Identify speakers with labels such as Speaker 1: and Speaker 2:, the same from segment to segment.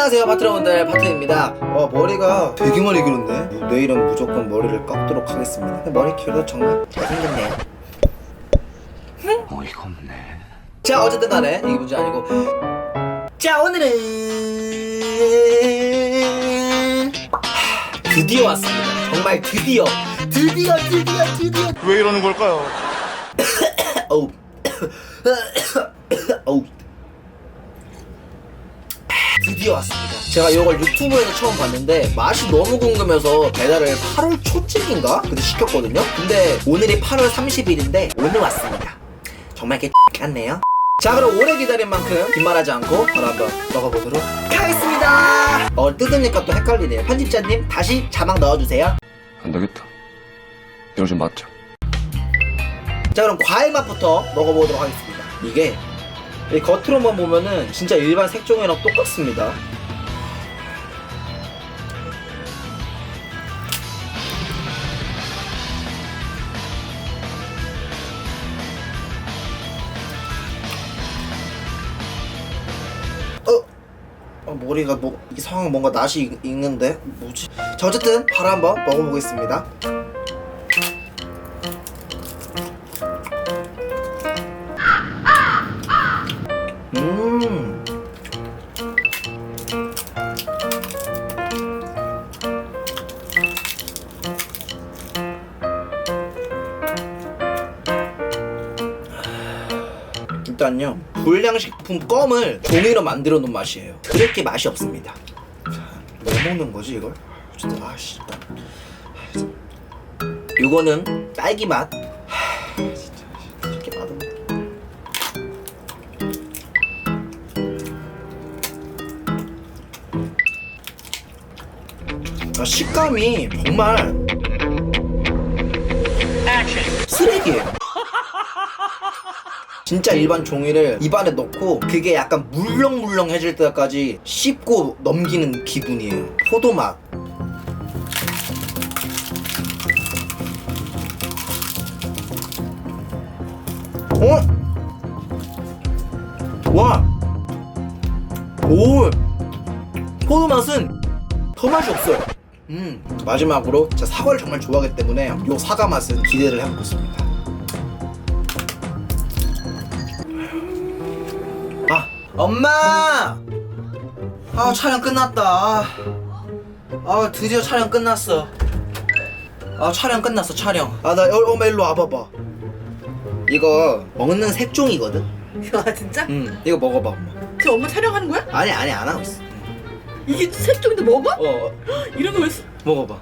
Speaker 1: 안녕하세요 파트너분들. 파트입니다. 어 머리가 되게 많이 길었네. 내일은 무조건 머리를 깎도록 하겠습니다. 머리 길어도 정말 잘생겼네요
Speaker 2: 어이가 없네.
Speaker 1: 자 어쨌든 간에 이게 문제 아니고. 자 오늘은 하, 드디어 왔습니다. 정말 드디어. 드디어 드디어 드디어.
Speaker 3: 왜 이러는 걸까요?
Speaker 1: 어우 드디어 왔습니다. 제가 이걸 유튜브에서 처음 봤는데 맛이 너무 궁금해서 배달을 8월 초쯤인가? 그때 시켰거든요. 근데 오늘이 8월 30일인데 오늘 왔습니다. 정말 개 같네요. 자 그럼 오래 기다린 만큼 뒷말하지 않고 바로 한번 먹어보도록 하겠습니다. 어 뜯으니까 또 헷갈리네요. 편집자님 다시 자막 넣어주세요.
Speaker 2: 안 되겠다. 좀 맞자.
Speaker 1: 자 그럼 과일 맛부터 먹어보도록 하겠습니다. 이게 이 겉으로만 보면은 진짜 일반 색종이랑 똑같습니다 어? 어, 머리가 뭐 이상한 뭔가 낯이 익- 익는데 뭐지? 자 어쨌든 바로 한번 먹어보겠습니다 일단요 불량식품 껌을 종이로 만들어 놓은 맛이에요. 그렇게 맛이 없습니다. 자, 뭐 먹는 거지 이걸? 진짜 아씨 일단. 이거는 딸기 맛. 하, 진짜 이렇게 맛없네. 아, 식감이 정말 쓰레기예요. 진짜 일반 종이를 입안에 넣고 그게 약간 물렁물렁해질 때까지 씹고 넘기는 기분이에요. 포도 맛. 어? 와. 오. 포도 맛은 더 맛이 없어요. 음 마지막으로 제가 사과를 정말 좋아하기 때문에 요 사과 맛은 기대를 해보고 있습니다. 엄마! 아 촬영 끝났다. 아, 아 드디어 촬영 끝났어. 아 촬영 끝났어 촬영. 아나 엄마 일로 와봐봐. 이거 먹는 색종이거든.
Speaker 4: 아 진짜?
Speaker 1: 음 이거 먹어봐 엄마.
Speaker 4: 지금 엄마 촬영하는 거야?
Speaker 1: 아니 아니 안 하고 있어.
Speaker 4: 이게 색종인데 먹어?
Speaker 1: 어
Speaker 4: 이런 거왜 쓰...
Speaker 1: 먹어봐.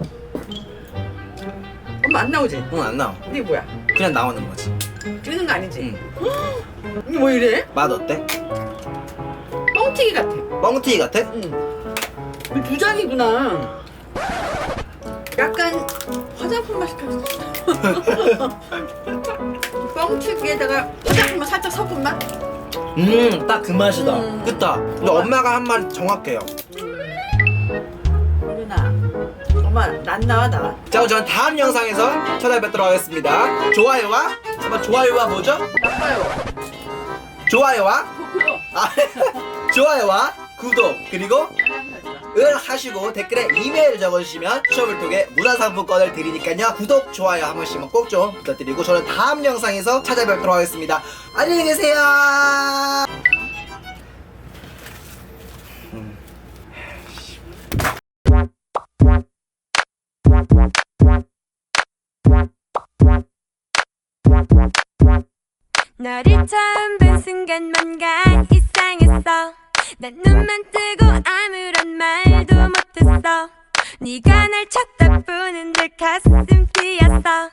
Speaker 4: 엄마 안 나오지?
Speaker 1: 응 안 나와.
Speaker 4: 이게 뭐야?
Speaker 1: 그냥 나오는 거지.
Speaker 4: 찍는 거 아니지?
Speaker 1: 응.
Speaker 4: 이게 뭐 이래?
Speaker 1: 맛 어때?
Speaker 4: 뻥튀기 같아
Speaker 1: 뻥튀기 같아?
Speaker 4: 응 이거 두 장이구나 약간 화장품 맛이 나 뻥튀기에다가 화장품만 살짝 섞은 맛?
Speaker 1: 음, 딱 그 맛이다.
Speaker 4: 음.
Speaker 1: 그다. 근데 엄마가 한 말 정확해요.
Speaker 4: 유나 엄마 난 나와 나와
Speaker 1: 자, 그럼 저는 다음 영상에서 찾아뵙도록 하겠습니다. 좋아요와, 잠깐 좋아요와 뭐죠?
Speaker 4: 나빠요
Speaker 1: 좋아요와,
Speaker 4: 좋고요
Speaker 1: 아, 좋아요와 구독, 그리고 을 하시고 댓글에 이메일 적어주시면 추첨을 통해 문화상품권을 드리니까요. 구독, 좋아요 한 번씩만 꼭 좀 부탁드리고 저는 다음 영상에서 찾아뵙도록 하겠습니다. 안녕히 계세요.
Speaker 5: 너를 처음 본 순간 뭔가 이상했어 난 눈만 뜨고 아무런 말도 못했어. 네가 날 쳐다보는 데 가슴 뛰었어